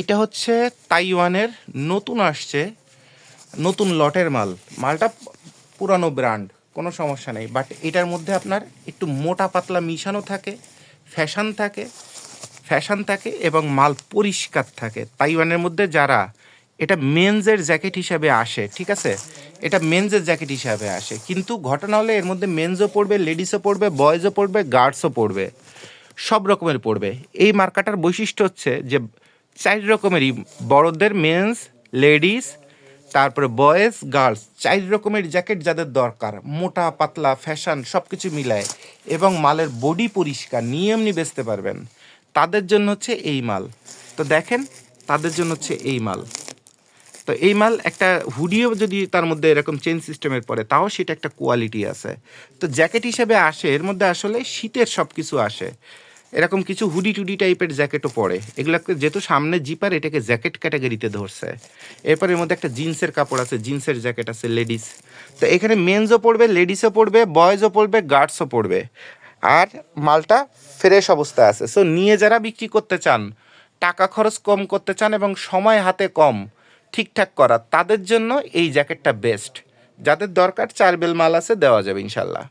এটা হচ্ছে তাইওয়ানের নতুন আসছে, নতুন লটের মাল। মালটা পুরানো ব্র্যান্ড কোনো সমস্যা নেই। বাট এটার মধ্যে আপনার একটু মোটা পাতলা মিশানো থাকে ফ্যাশন থাকে ফ্যাশন থাকে এবং মাল পরিষ্কার থাকে। তাইওয়ানের মধ্যে যারা, এটা মেন্সের জ্যাকেট হিসাবে আসে, ঠিক আছে? এটা মেন্সের জ্যাকেট হিসাবে আসে। কিন্তু ঘটনা হলে এর মধ্যে মেন্সও পড়বে লেডিসও পড়বে বয়েজও পড়বে গার্লসও পড়বে। সব রকমের পড়বে। এই মার্কাটার বৈশিষ্ট্য হচ্ছে যে চার রকমেরই, বড়দের মেন্স লেডিস তারপরে বয়েজ গার্লস চার রকমের জ্যাকেট যাদের দরকার, মোটা, পাতলা ফ্যাশন সব কিছু মিলায়, এবং মালের বডি পরিষ্কার নিয়ে এমনি বেচতে পারবেন। তাদের জন্য হচ্ছে এই মাল। তো দেখেন, তাদের জন্য হচ্ছে এই মাল। তো এই মাল একটা হুডিও যদি তার মধ্যে এরকম চেন সিস্টেমের পরে, তাও সেটা একটা কোয়ালিটি আছে। তো জ্যাকেট হিসেবে আসে, এর মধ্যে আসলে শীতের সব কিছু আসে। এরকম কিছু হুডি টুডি টাইপের জ্যাকেটও পরে। এগুলোকে যেহেতু সামনে জিপার এটাকে জ্যাকেট ক্যাটাগরিতে ধরছে। এরপর এর মধ্যে একটা জিন্সের কাপড় আছে, জিন্সের জ্যাকেট আছে লেডিস তো এখানে মেন্সও পড়বে লেডিসও পড়বে বয়েজও পড়বে গার্ডসও পড়বে আর মালটা ফ্রেশ অবস্থায় আছে। সো নিয়ে যারা বিক্রি করতে চান, টাকা খরচ কম করতে চান এবং সময় হাতে কম, ঠিকঠাক করা, তাদের জন্য এই জ্যাকেটটা বেস্ট যাদের দরকার, চার বেল মাল আছে, দেওয়া যাবে ইনশাল্লাহ